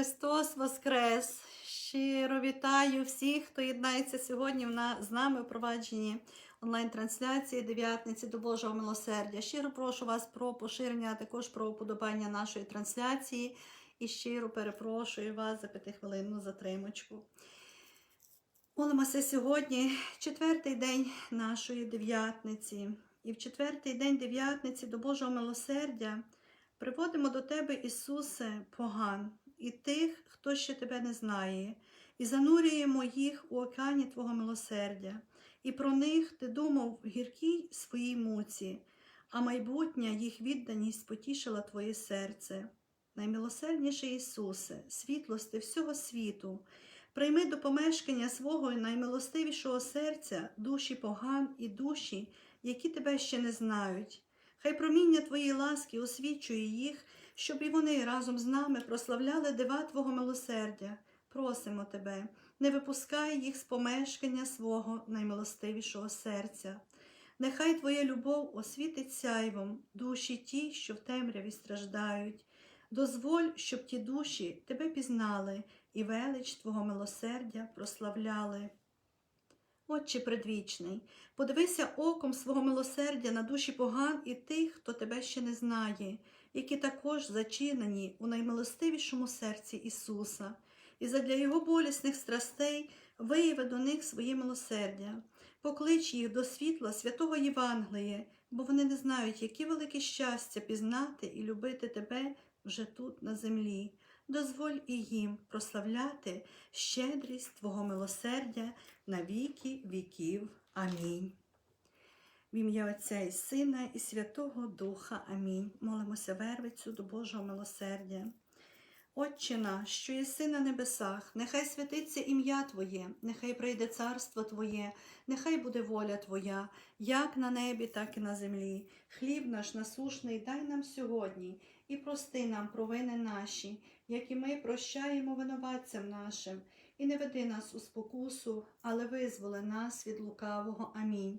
Христос Воскрес! Щиро вітаю всіх, хто єднається сьогодні з нами в провадженні онлайн-трансляції дев'ятниці до Божого милосердя. Щиро прошу вас про поширення, а також про уподобання нашої трансляції. І щиро перепрошую вас за п'ятихвилинну затримочку. Молимося сьогодні, четвертий день нашої дев'ятниці. І в четвертий день дев'ятниці до Божого милосердя приводимо до Тебе, Ісусе, поган і тих, хто ще Тебе не знає, і занурюємо їх у океані Твого милосердя. І про них ти думав в гіркій своїй муці, а майбутня їх відданість потішила Твоє серце. Наймилосердніший Ісусе, світлости всього світу, прийми до помешкання свого наймилостивішого серця душі поган і душі, які тебе ще не знають. Хай проміння Твоєї ласки освічує їх, щоб і вони разом з нами прославляли дива Твого милосердя. Просимо Тебе, не випускай їх з помешкання свого наймилостивішого серця. Нехай Твоя любов освітить сяйвом душі ті, що в темряві страждають. Дозволь, щоб ті душі Тебе пізнали і велич Твого милосердя прославляли. Отче предвічний, подивися оком свого милосердя на душі поган і тих, хто тебе ще не знає, які також зачинені у наймилостивішому серці Ісуса, і задля Його болісних страстей вияви до них своє милосердя, поклич їх до світла святого Євангелія, бо вони не знають, яке велике щастя пізнати і любити тебе вже тут на землі. Дозволь і їм прославляти щедрість Твого милосердя на віки віків. Амінь. В ім'я Отця і Сина і Святого Духа. Амінь. Молимося вервицю до Божого милосердя. Отче наш, що єси на небесах, нехай святиться ім'я Твоє, нехай прийде царство Твоє, нехай буде воля Твоя, як на небі, так і на землі. Хліб наш насушний дай нам сьогодні і прости нам провини наші, як і ми прощаємо винуватцям нашим, і не веди нас у спокусу, але визволи нас від лукавого. Амінь.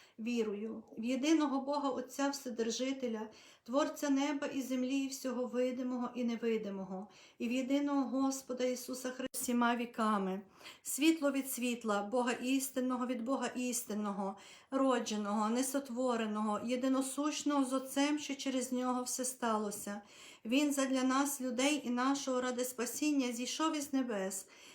Вірую в єдиного Бога Отця Вседержителя, Творця неба і землі, і всього видимого і невидимого, і в єдиного Господа Ісуса Христа всіма віками, світло від світла, Бога істинного від Бога істинного, родженого, несотвореного, єдиносущного з Отцем, що через нього все сталося. Він задля нас, людей і нашого ради спасіння, зійшов із небес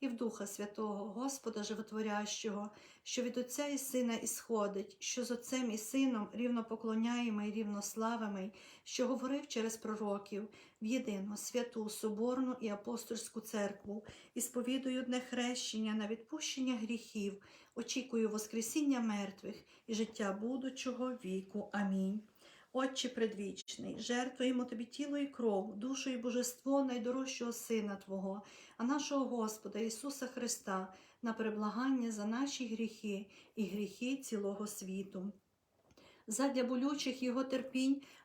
І в Духа Святого, Господа Животворящого, що від Отця і Сина ісходить, що з Отцем і Сином рівно поклоняємо і рівно славимий, що говорив через пророків в єдину, святу, соборну і апостольську церкву, і сповідую одне хрещення на відпущення гріхів, очікую Воскресіння мертвих і життя будучого віку. Амінь. Отче предвічний, жертвуємо тобі тіло і кров, душу і божество найдорожчого Сина Твого, а нашого Господа Ісуса Христа на переблагання за наші гріхи і гріхи цілого світу. Задля болючих Його терпінь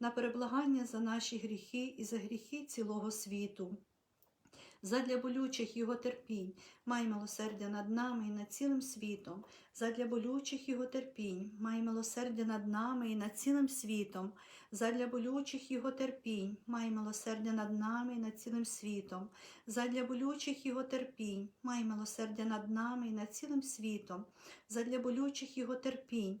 на переблагання за наші гріхи і за гріхи цілого світу. Задля болючих Його терпінь, май милосердя над нами і над цілим світом. Задля болючих Його терпінь, май милосердя над нами і над цілим світом. Задля болючих Його терпінь, май милосердя над нами і над цілим світом. Задля болючих Його терпінь, май милосердя над нами і над цілим світом. Задля болючих Його терпінь,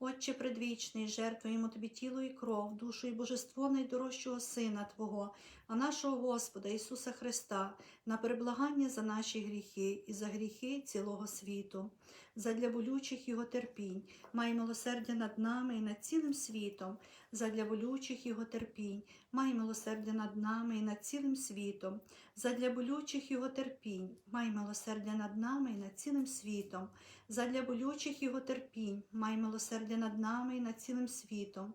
Отче предвічний, жертвуємо тобі тіло і кров, душу і божество найдорожчого Сина Твого, а нашого Господа Ісуса Христа на переблагання за наші гріхи і за гріхи цілого світу. Задля болючих Його терпінь, май милосердя над нами і над цілим світом. Задля болючих Його терпінь, май милосердя над нами і над цілим світом. Задля болючих Його терпінь, май милосердя над нами і над цілим світом. Задля болючих Його терпінь, май милосердя над нами і над цілим світом.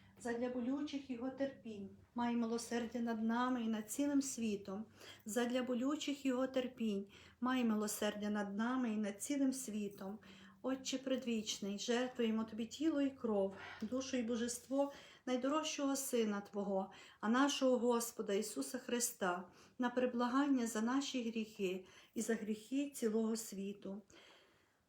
Задля болючих Його терпінь, май милосердя над нами і над цілим світом. Задля болючих Його терпінь, май милосердя над нами і над цілим світом. Отче предвічний, жертвуємо тобі тіло і кров, душу і божество найдорожчого Сина Твого, а нашого Господа Ісуса Христа, на приблагання за наші гріхи і за гріхи цілого світу.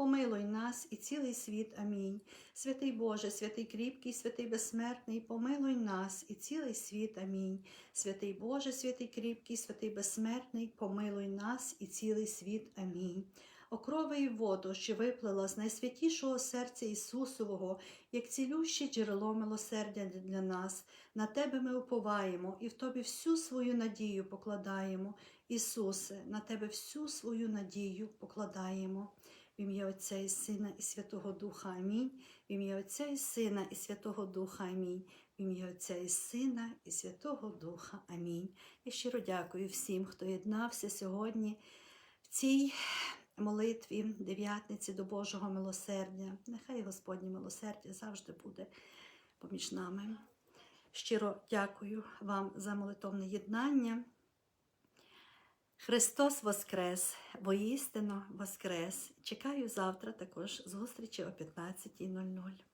помилуй нас і цілий світ. Амінь. Святий Боже, святий кріпкий, святий безсмертний, помилуй нас і цілий світ. Амінь. Святий Боже, святий кріпкий, святий безсмертний, помилуй нас і цілий світ. Амінь. Окрови і воду, що виплила з найсвятішого серця Ісусового, як цілюще джерело милосердя для нас. На Тебе ми уповаємо і в Тобі всю свою надію покладаємо. Ісусе, на Тебе всю свою надію покладаємо. В ім'я Отця і Сина і Святого Духа Амінь. В ім'я Отця і Сина і Святого Духа Амінь. В ім'я Отця і Сина і Святого Духа Амінь. Я щиро дякую всім, хто єднався сьогодні в цій молитві дев'ятниці до Божого милосердя. Нехай Господнє милосердя завжди буде поміж нами. Щиро дякую вам за молитовне єднання. Христос Воскрес, воістину Воскрес. Чекаю завтра також зустрічі о 15.00.